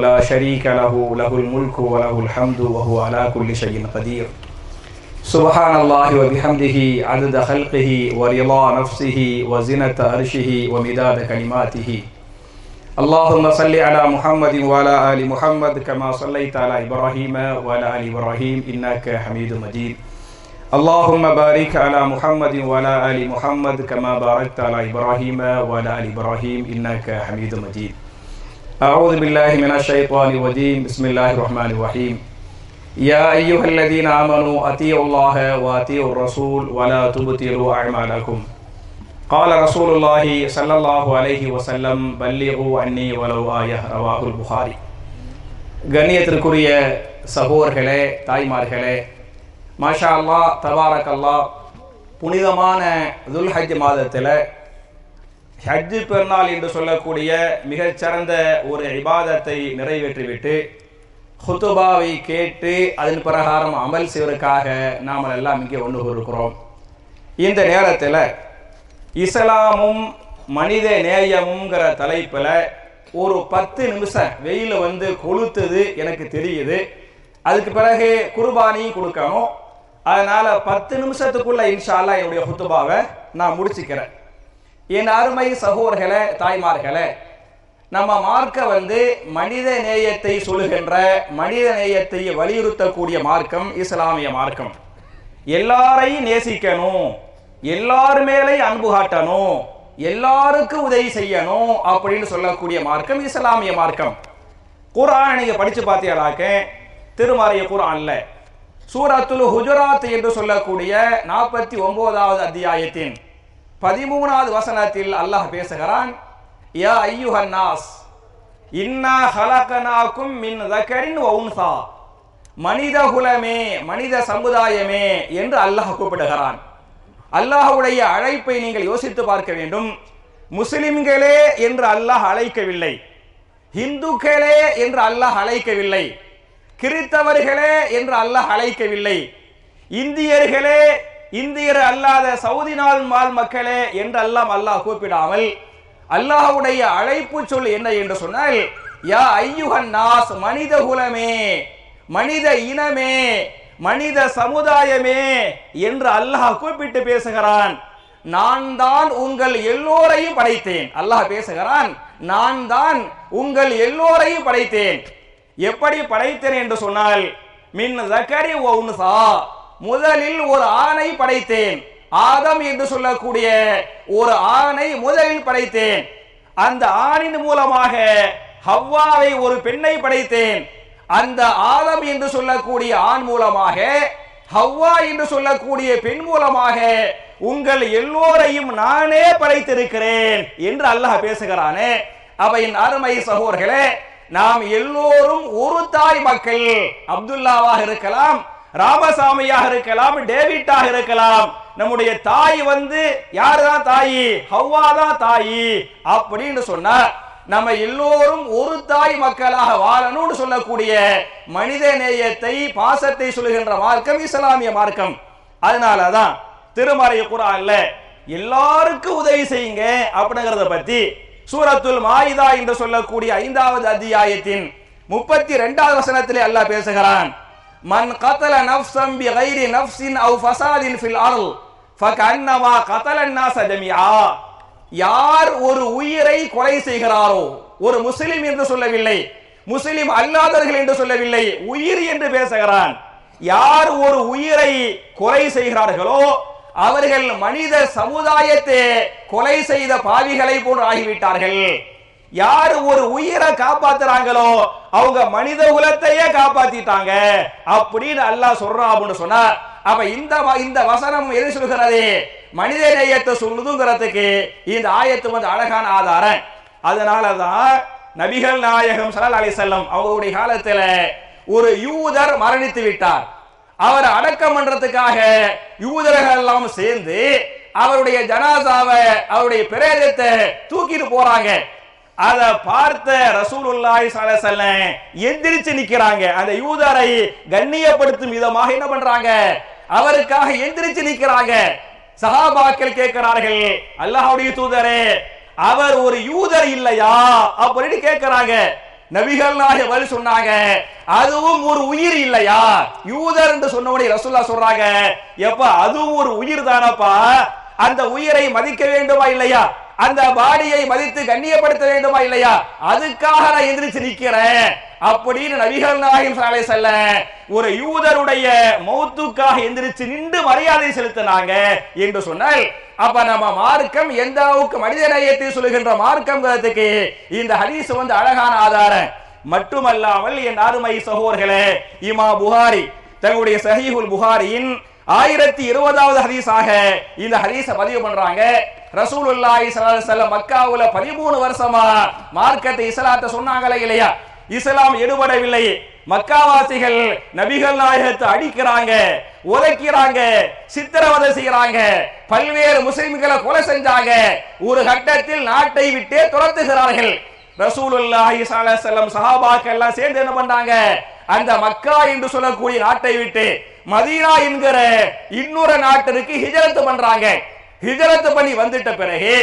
لا شريك له له الملك وله الحمد وهو على كل شيء قدير. سبحان الله وبحمده عدد خلقه ورضا نفسه وزنة عرشه ومداد كلماته. اللهم صل على محمد وعلى آل محمد كما صليت على إبراهيم وعلى آل إبراهيم إنك حميد مجيد. اللهم بارك على محمد وعلى آل محمد كما باركت على إبراهيم وعلى آل إبراهيم إنك حميد مجيد. أعوذ بالله من الشيطان الرجيم بسم الله الرحمن الرحيم يا أيها الذين آمنوا أطيعوا الله وأطيعوا الرسول ولا تبطلوا أعمالكم قال رسول الله صلى الله عليه وسلم بلغوا عني ولو آية رواه البخاري கண்ணியத்திற்குரிய சகோதர்களே தாய்மார்களே மாஷா அல்லா தபாரக் அல்லா புனிதமான துல்ஹஜ் மாதத்தில் ஹஜ்ஜு பெருநாள் என்று சொல்லக்கூடிய மிகச்சிறந்த ஒரு இபாதத்தை நிறைவேற்றிவிட்டு ஹுத்துபாவை கேட்டு அதன் பிரகாரம் அமல் செய்வதற்காக நாம் எல்லாம் இங்கே ஒன்று இருக்கிறோம் இந்த நேரத்தில் இஸ்லாமும் மனித நேயமுங்கிற தலைப்பில் ஒரு பத்து நிமிஷம் வெயில் வந்து கொளுத்துது எனக்கு தெரியுது. அதுக்கு பிறகு குர்பானியும் கொடுக்கணும். அதனால் பத்து நிமிஷத்துக்குள்ள இன்ஷால்லா என்னுடைய ஹுத்துபாவை நான் முடிச்சுக்கிறேன். என் அருமை சகோதர்களே தாய்மார்களே நம்ம மார்க்க வந்து மனித நேயத்தை சொல்லுகின்ற மனித நேயத்தை வலியுறுத்தக்கூடிய மார்க்கம் இஸ்லாமிய மார்க்கம். எல்லாரையும் நேசிக்கணும் எல்லார் மேலேயும் அன்பு காட்டணும் எல்லாருக்கும் உதவி செய்யணும் அப்படின்னு சொல்லக்கூடிய மார்க்கம் இஸ்லாமிய மார்க்கம். குரான் நீங்க படிச்சு பார்த்தீங்களாக்க திருமறைய குரான்ல சூரத்துல் ஹுஜராத் என்று சொல்லக்கூடிய நாற்பத்தி ஒன்பதாவது அத்தியாயத்தின் பதிமூணாவது வசனத்தில் அல்லாஹ் பேசுகிறான் யா ஐயுஹன் நாஸ் இன்னா ஹலகனாக்கும் மின் தக்கரின் வவுன்சா மனித குலமே மனித சமுதாயமே என்று அல்லாஹ் கூப்பிடுகிறான். அல்லாஹுடைய அழைப்பை நீங்கள் யோசித்து பார்க்க வேண்டும். முஸ்லிம்களே என்று அல்லாஹ் அழைக்கவில்லை. இந்துக்களே என்று அல்லாஹ் அழைக்கவில்லை. கிறித்தவர்களே என்று அல்லாஹ் அழைக்கவில்லை. இந்தியர்களே இந்தியர் அல்லாத சவுதி நாள் மால் மக்களே என்று அல்லாம் அல்லாஹ் கூப்பிடாமல் அல்லாஹுடைய அழைப்பு சொல் என்ன என்று சொன்னால் யா ஐயுகன் நாஸ் மனித குலமே மனித இனமே மனித சமுதாயமே என்று அல்லாஹ் கூப்பிட்டு பேசுகிறான். நான் தான் உங்கள் எல்லோரையும் படைத்தேன். அல்லாஹ் பேசுகிறான் நான் தான் உங்கள் எல்லோரையும் படைத்தேன். எப்படி படைத்தேன்? என்று சொன்னால் மின் ஜக்கரி ஒன்சா முதலில் ஒரு ஆணை படைத்தேன். ஆதம் என்று சொல்லக்கூடிய ஒரு ஆணை முதலில் படைத்தேன். அந்த ஆணின் மூலமாக ஹவ்வாவை ஒரு பெண்ணை படைத்தேன். அந்த ஆதம் என்று சொல்லக்கூடிய ஆண் மூலமாக ஹவ்வா என்று சொல்லக்கூடிய பெண் மூலமாக உங்கள் எல்லோரையும் நானே படைத்திருக்கிறேன் என்று அல்லாஹ் பேசுகிறானே. அவையின் அருமை சகோதர்களே நாம் எல்லோரும் ஒரு தாய் மக்கள் அப்துல்லாவாக இருக்கலாம் ராமசாமியாக இருக்கலாம் டேவிட்டாக இருக்கலாம். நம்முடைய தாய் வந்து யாருதான் தாயி? ஹவ்வா தான் தாயி அப்படின்னு சொன்னா நம்ம எல்லோரும் ஒரு தாய் மக்களாக வாழணும்னு சொல்லக்கூடிய மனித நேயத்தை பாசத்தை சொல்லுகின்ற மார்க்கம் இஸ்லாமிய மார்க்கம். அதனாலதான் திருமறை குரான்ல எல்லாருக்கும் உதவி செய்யுங்க அப்படிங்கறத பத்தி சூரத்துல் மாயிதா என்று சொல்லக்கூடிய ஐந்தாவது அத்தியாயத்தின் முப்பத்தி ரெண்டாவது வசனத்திலே அல்லாஹ் பேசுகிறான். மன் கத்தல நஃப்சம் பி கைரி நஃப்சின் அவ் ஃபசாதின் ஃபில் அருள் ஃபகன்னமா கத்தலன்னா சஜமியா யார் ஒரு உயிரை கொலை செய்கிறாரோ ஒரு முஸ்லிம் என்று சொல்லவில்லை முஸ்லிம் அல்லாதவர்கள் என்று சொல்லவில்லை உயிர் என்று பேசுகிறான். யார் ஒரு உயிரை கொலை செய்கிறார்களோ அவர்கள் மனித சமுதாயத்தை கொலை செய்த பாவிகளை போன்று ஆகிவிட்டார்கள். யார் ஒரு உயிரை காப்பாத்துறாங்களோ அவங்க மனித குலத்தையே காப்பாத்திட்டாங்க அப்படின்னு அல்லாஹ் சொல்றான் அப்படின்னு சொன்னார். அப்ப இந்த இந்த வசனம் எது சொல்கிறது மனித நேயத்தை சொல்லுதுங்கிறதுக்கு இந்த ஆயத்து வந்து அழகான ஆதாரம். அதனாலதான் நபிகள் நாயகம் சல்லா அலி செல்லம் அவருடைய காலத்துல ஒரு யூதர் மரணித்து விட்டார். அவரை அடக்கம் பண்றதுக்காக யூதர்கள் எல்லாம் சேர்ந்து அவருடைய ஜனாசாவை அவருடைய பிரேதத்தை தூக்கிட்டு போறாங்க. அத பார்த்த ரசூலுல்லாய் ஸல்லல்லாஹு எந்திரிச்சு நிக்கிறாங்க. அந்த யூதரை கண்ணியப்படுத்தும் விதமாக என்ன பண்றாங்க? அவருக்காக எந்திரிச்சு நிக்கிறாங்க. சஹாபாக்கள் கேட்கிறார்கள் அல்லாஹுடைய தூதரே அவர் ஒரு யூதர் இல்லையா? அப்படின்னு கேட்கிறாங்க. நபிகள் நாயக பதில் சொன்னாங்க அதுவும் ஒரு உயிர் இல்லையா? யூதர் என்று சொன்ன உடனே ரசூல்லா சொல்றாங்க எப்ப அதுவும் ஒரு உயிர் தானப்பா? அந்த உயிரை மதிக்க வேண்டுமா இல்லையா? அந்த பாடியை மதித்து கண்ணியப்படுத்த வேண்டுமா இல்லையா? அதுக்காக நான் எந்திரிச்சு நிக்கிறேன் அப்படின்னு நபிகள் நாயகம் சாலை செல்ல ஒரு யூதருடைய மௌத்துக்காக எந்திரிச்சு நின்று மரியாதை செலுத்தினாங்க என்று சொன்னால் அப்ப நம்ம மார்க்கம் எந்த அளவுக்கு மனித நேயத்தை சொல்லுகின்ற மார்க்கம்ங்கிறதுக்கு இந்த ஹதீஸ் வந்து அழகான ஆதாரம். மட்டுமல்லாமல் என் அருமை சகோர்களே இமா புகாரி தன்னுடைய சஹீஹுல் புகாரியின் ஆயிரத்தி இருபதாவது ஹதீஸாக இந்த ஹதீஸ பதிவு பண்றாங்க. ரசூலுல்லாஹி ஸல்லல்லாஹு அலைஹி வஸல்லம் மக்காவுல 13 வருஷமா மார்க்கத்தை இஸ்லாத்தை சொன்னாங்களே இல்லையா? இஸ்லாம் எடுபடவில்லை. மக்காவாசிகள் நபிகள் நாயகத்தை அடிக்கிறாங்க உதைக்கிறாங்க சித்திரவதை செய்யறாங்க பல்வேறு முஸ்லிம்களை கொலை செஞ்சாங்க. ஒரு கட்டத்தில் நாட்டை விட்டே துரத்துகிறார்கள். ரசூலுல்லாஹி ஸல்லல்லாஹு சஹாபாக்கள் எல்லாம் சேர்ந்து என்ன பண்றாங்க? அந்த மக்கா என்று சொல்லக்கூடிய நாட்டை விட்டு மதீனா என்கிற இன்னொரு நாட்டிற்கு ஹிஜரத்து பண்றாங்க. ஹிஜரத்து பண்ணி வந்துட்ட பிறகு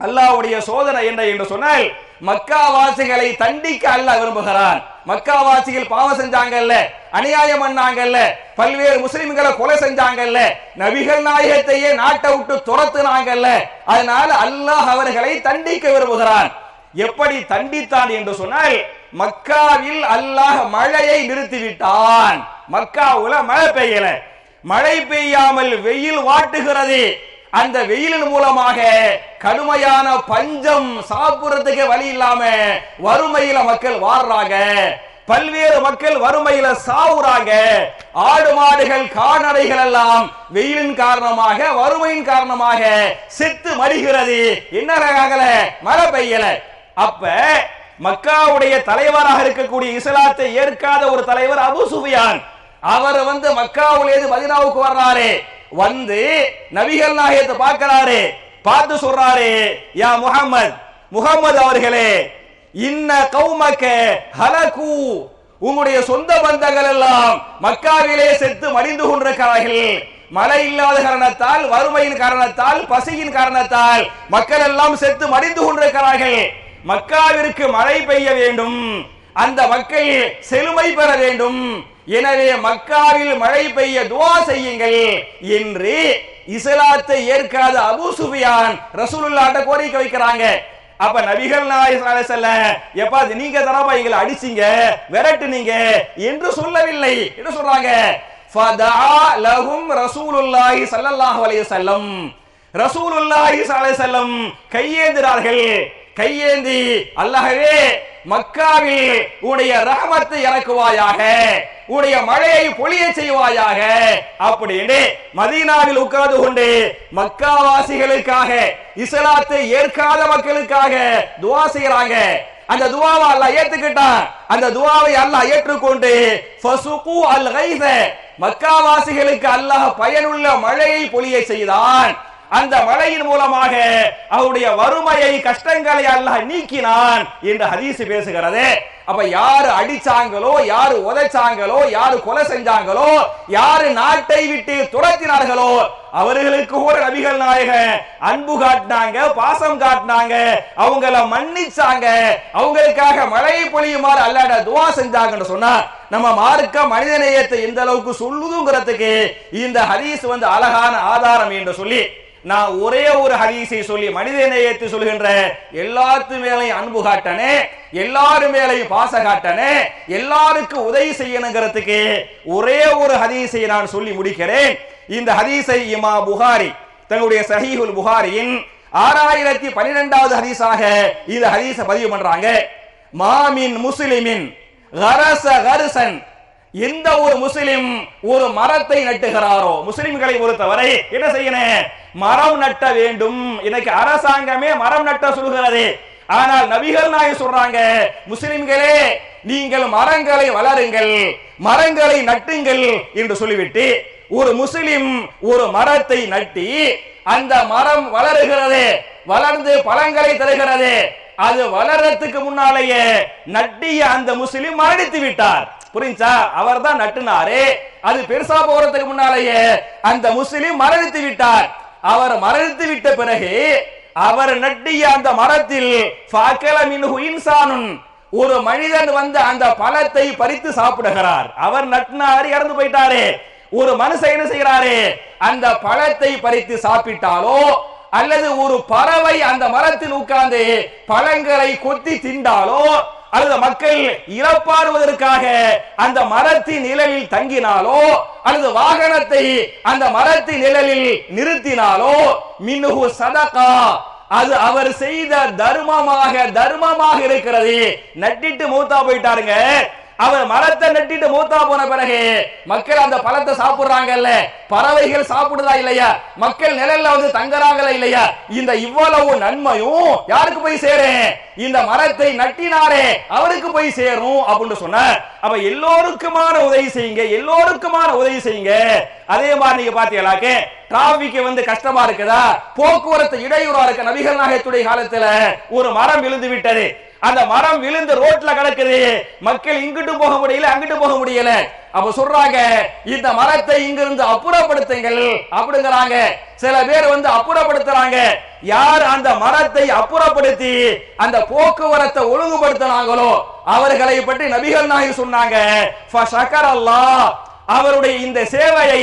அல்லாஹ்வுடைய சோதனை என்ன என்று சொன்னால் மக்காவாசிகளை தண்டிக்க அல்லாஹ் விரும்புகிறான். மக்காவாசிகள் பாவம் செஞ்சாங்கல்ல அநியாயம் பண்ணாங்கல்ல பல்வேறு முஸ்லிம்களை கொலை செஞ்சாங்கல்ல நபிகள் நாயகத்தையே நாட்டை விட்டு துரத்துனாங்கல்ல அதனால அல்லாஹ் அவர்களை தண்டிக்க விரும்புகிறான். எப்படி தண்டித்தான் என்று சொன்னால் மக்காவில் அல்லாஹ் மழையை நிறுத்திவிட்டான். மக்காவுல மழை பெய்யல. மழை பெய்யாமல் வெயில் வாட்டுகிறது. அந்த வெயிலின் மூலமாக கடுமையான பஞ்சம் சாப்பிடுறதுக்கு வழி இல்லாம வறுமையில மக்கள் வாடுறாங்க பல்வேறு மக்கள் வறுமையில சாவுறாங்க. ஆடு மாடுகள் கால்நடைகள் எல்லாம் வெயிலின் காரணமாக வறுமையின் காரணமாக செத்து மடிகிறது. என்ன ஆகல மழை பெய்யல. அப்ப மக்காவுடைய தலைவராக இருக்கக்கூடிய இஸ்லாத்தை ஏற்காத ஒரு தலைவர் அபு சுஃபியான். அவர் வந்து மக்காவுலேருந்து மதினாவுக்கு வர்றாரு. வந்து நபிகள் நாயகத்தை பார்க்கிறாரு பார்த்து சொல்றாரு யா முகமது முகம்மது அவர்களே இன்ன கௌமக்க ஹலகு. உங்களுடைய சொந்த பந்தங்கள் எல்லாம் மக்காவிலே செத்து மடிந்து கொண்டிருக்கிறார்கள். மழை இல்லாத காரணத்தால் வறுமையின் காரணத்தால் பசியின் காரணத்தால் மக்கள் எல்லாம் செத்து மடிந்து கொண்டிருக்கிறார்கள். மக்காவிற்கு மழை பெய்ய வேண்டும். அந்த மக்கள் செழுமை பெற வேண்டும். எனவே மக்காவில் மழை பெய்ய துவா செய்யுங்கள். என்று இஸ்லாத்தை ஏற்காத அபு சுஃபியான் ரசூலுல்லாட்ட கோரிக்கை வைக்கிறாங்க. அப்ப நபிகள் நாயகம் செல்ல எப்பா நீங்க தரப்பா எங்களை அடிச்சீங்க விரட்டுனீங்க என்று சொல்லவில்லை என்று சொல்றாங்க. ஃபதா லஹும் ரசூலுல்லாஹி ஸல்லல்லாஹு அலைஹி வஸல்லம். ரசூலுல்லாஹி ஸல்லல்லாஹு அலைஹி வஸல்லம் கையேந்திரார்கள். கையேந்தி அல்லாஹ்வே மக்காவில் உடைய ரஹமத்தை இறக்குவாயாக உடைய மழையை பொழிய செய்வாயாக. அப்படின்னு மதீனாவில் உட்கார்ந்து கொண்டு மக்காவாசிகளுக்காக இஸ்லாத்தை ஏற்காத மக்களுக்காக துவா செய்யறாங்க அந்த துவாவை அல்லாஹ் ஏத்துக்கிட்டான். அந்த துவாவை அல்லாஹ் ஏற்றுக்கொண்டு ஃபசுகு அல் கைஸ மக்காவாசிகளுக்கு அல்லாஹ் பயனுள்ள மழையை பொழிய செய்தான். அந்த மழையின் மூலமாக அவருடைய வறுமையை கஷ்டங்களை அல்லாஹ் நீக்கினான் என்று ஹதீஸ் பேசுகிறது. அப்ப யாரு அடிச்சாங்களோ யாரு உதைச்சாங்களோ யாரு கொலை செஞ்சாங்களோ யாரு நாட்டை விட்டு துரத்தினார்களோ அவர்களுக்கு கூட நபிகள் நாயக அன்பு காட்டினாங்க பாசம் காட்டினாங்க அவங்கள மன்னிச்சாங்க. அவங்களுக்காக மழை பொழியுமாறு அல்லாட துவா செஞ்சாங்கன்னு சொன்னா நம்ம மார்க்க மனிதநேயத்தை எந்த அளவுக்கு சொல்லுதுங்கிறதுக்கு இந்த ஹதீஸ் வந்து அழகான ஆதாரம் என்று சொல்லி நான் ஒரே ஒரு ஹதீஸை சொல்லி மனித நேயத்தை சொல்கின்ற எல்லாத்து மேலையும் அன்பு காட்டனே எல்லாரு மேலையும் பாச காட்டனே எல்லாருக்கும் உதவி செய்யணுங்கிறதுக்கு ஒரே ஒரு ஹதீஸை நான் சொல்லி முடிக்கிறேன். இந்த ஹதீஸை இமா புகாரி தங்களுடைய சஹீஹுல் புகாரியின் ஆறாயிரத்தி பன்னிரெண்டாவது ஹதீஸாக இந்த ஹதீஸை பதிவு பண்றாங்க. மாமின் முஸ்லிமின் கரச கருசன் எந்த ஒரு முஸ்லிம் ஒரு மரத்தை நட்டுகிறாரோ முஸ்லிம்களை பொறுத்தவரை என்ன செய்யணும் மரம் நட்ட வேண்டும். இன்னைக்கு அரசாங்கமே மரம் நட்ட சொல்கிறது ஆனால் நபிகள் நாயகம் சொல்றாங்க முஸ்லிம்களே நீங்கள் மரங்களை வளருங்கள் மரங்களை நட்டுங்கள் என்று சொல்லிவிட்டு ஒரு முஸ்லிம் ஒரு மரத்தை நட்டி அந்த மரம் வளருகிறது வளர்ந்து பழங்களை தருகிறது. அது வளர்றதுக்கு முன்னாலேயே நட்டிய அந்த முஸ்லிம் மரணித்து விட்டார். புரிஞ்சா அவர் தான் நட்டுனாரு. அது பெருசா போறதுக்கு முன்னாலேயே அந்த முஸ்லிம் மரணித்து விட்டார். அவர் மரணித்து விட்ட பிறகு அவர் நட்டிய அந்த மரத்தில் இன்சானுன். ஒரு மனிதன் வந்து அந்த பழத்தை பறித்து சாப்பிடுகிறார். அவர் நட்டினாரு இறந்து போயிட்டாரு. ஒரு மனுஷன் என்ன செய்யறாரு அந்த பழத்தை பறித்து சாப்பிட்டாலோ அல்லது ஒரு பறவை அந்த மரத்தில் உட்கார்ந்து பழங்களை கொத்தி திண்டாலோ அல்லது மக்கள் இறப்பாறுவதற்காக அந்த மரத்தின் நிழலில் தங்கினாலோ அல்லது வாகனத்தை அந்த மரத்தின் நிழலில் நிறுத்தினாலோ மின்னுகு சதகா அது அவர் செய்த தர்மமாக தர்மமாக இருக்கிறது. நட்டிட்டு மூத்தா போயிட்டாருங்க. அவர் மரத்தை நட்டிட்டு மூத்தா போன பிறகு மக்கள் அந்த பழத்தை சாப்பிடுறாங்கல்ல? பறவைகள் சாப்பிடுதா இல்லையா? மக்கள் நிழல்ல வந்து தங்குறாங்களா இல்லையா? இந்த இவ்வளவு நன்மையும் யாருக்கு போய் சேரும்? இந்த மரத்தை நட்டினாரே அவருக்கு போய் சேரும் அப்படின்னு சொன்ன அப்ப எல்லோருக்குமான உதவி செய்யுங்க எல்லோருக்குமான உதவி செய்யுங்க. அதே மாதிரி நீங்க பாத்தீங்களாக்க டிராபிக் வந்து கஷ்டமா இருக்குதா? போக்குவரத்து இடையூறா இருக்க நபிகள் நாயகத்துடைய காலத்துல ஒரு மரம் விழுந்து விட்டது. அந்த மரம் விழுந்து ரோட்ல கிடக்குது. மக்கள் இங்கிட்டு போக முடியல அங்கிட்டு போக முடியல. அப்ப சொல்றாங்க இந்த மரத்தை இங்கிருந்து அப்புறப்படுத்துங்கள். அப்படிங்கிறாங்க. சில பேர் வந்து அப்புறப்படுத்துறாங்க. யார் அந்த மரத்தை அப்புறப்படுத்தி அந்த போக்குவரத்தை ஒழுங்குபடுத்தினாங்களோ அவர்களை பற்றி நபிகள் நாயகம் சொன்னாங்க. அல்லாஹ் அவருடைய இந்த சேவையை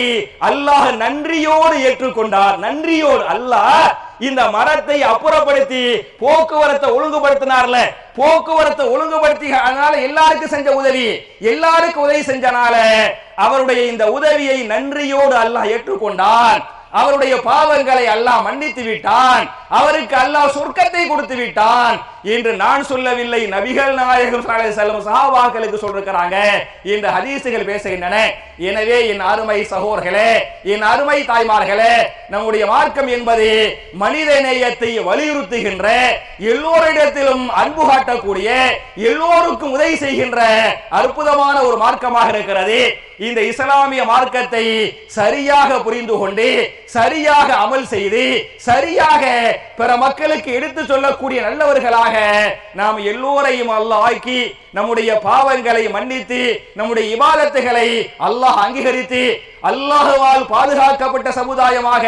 அல்லாஹ் நன்றியோடு ஏற்றுக்கொண்டார். நன்றியோடு. அல்லாஹ் இந்த மரத்தை அப்புறப்படுத்தி போக்குவரத்தை ஒழுங்குபடுத்தினார்ல. போக்குவரத்தை ஒழுங்குபடுத்தி அதனால எல்லாருக்கும் செஞ்ச உதவி எல்லாருக்கும் உதவி செஞ்சனால அவருடைய இந்த உதவியை நன்றியோடு அல்லாஹ் ஏற்றுக்கொண்டான். அவருடைய பாவங்களை அல்லாஹ் மன்னித்து விட்டான். அவருக்கு அல்லாஹ் சொர்க்கத்தை கொடுத்து விட்டான். என்று நான் சொல்லவில்லை நபிகள் நாயகம் செல்லும் சஹாபாக்களுக்கு சொல்லிருக்கிறாங்க. இந்த ஹதீசுகள் பேசுகின்றன. எனவே என் அருமை சகோர்களே என் அருமை தாய்மார்களே நம்முடைய மார்க்கம் என்பது மனித நேயத்தை வலியுறுத்துகின்ற எல்லோரிடத்திலும் அன்பு காட்டக்கூடிய எல்லோருக்கும் உதவி செய்கின்ற அற்புதமான ஒரு மார்க்கமாக இருக்கிறது. இந்த இஸ்லாமிய மார்க்கத்தை சரியாக புரிந்து கொண்டு சரியாக அமல் செய்து சரியாக பிற மக்களுக்கு எடுத்து சொல்லக்கூடிய நல்லவர்களாக நாம் எல்லோரையும் அல்லாஹ் நம்முடைய பாவங்களை மன்னித்து நம்முடைய இபாதத்துகளை அல்லாஹ் அங்கீகரித்து அல்லாஹுவால் பாதுகாக்கப்பட்ட சமுதாயமாக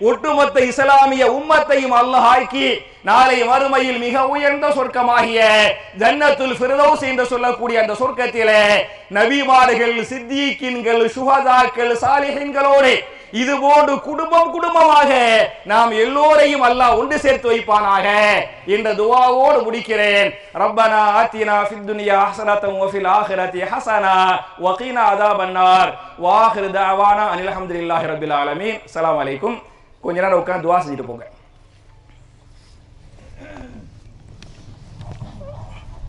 ஒட்டுமொத்த இஸ்லாமிய உம்மத்தையும் அல்லாஹ் ஆக்கி நாளை மறுமையில் மிக உயர்ந்த சொர்க்கமாகிய ஜன்னத்துல் ஃபிரதௌஸ் என்று சொல்லக்கூடிய அந்த சொர்க்கத்திலே நபிமார்கள் சித்திகீன்கள் சுகதாக்கள் சாலிஹின்களோடு இது போன்று குடும்பம் குடும்பமாக நாம் எல்லோரையும் அல்லாஹ் ஒன்று சேர்த்து வைப்பானாக. என்ற துவாவோடு முடிக்கிறேன். ரப்பனா ஆத்தினா ஃபித் துனியா ஹசனத்தம் வஃபில் ஆஹிரத்தி ஹசனா வகீனா அதா பன்னார் வாஹிரு தாவானா அனில் அஹமதுல்லாஹி ரபில் ஆலமீன். அலாம் கொஞ்ச நேரம் உட்காந்து துவா செஞ்சுட்டு போங்க.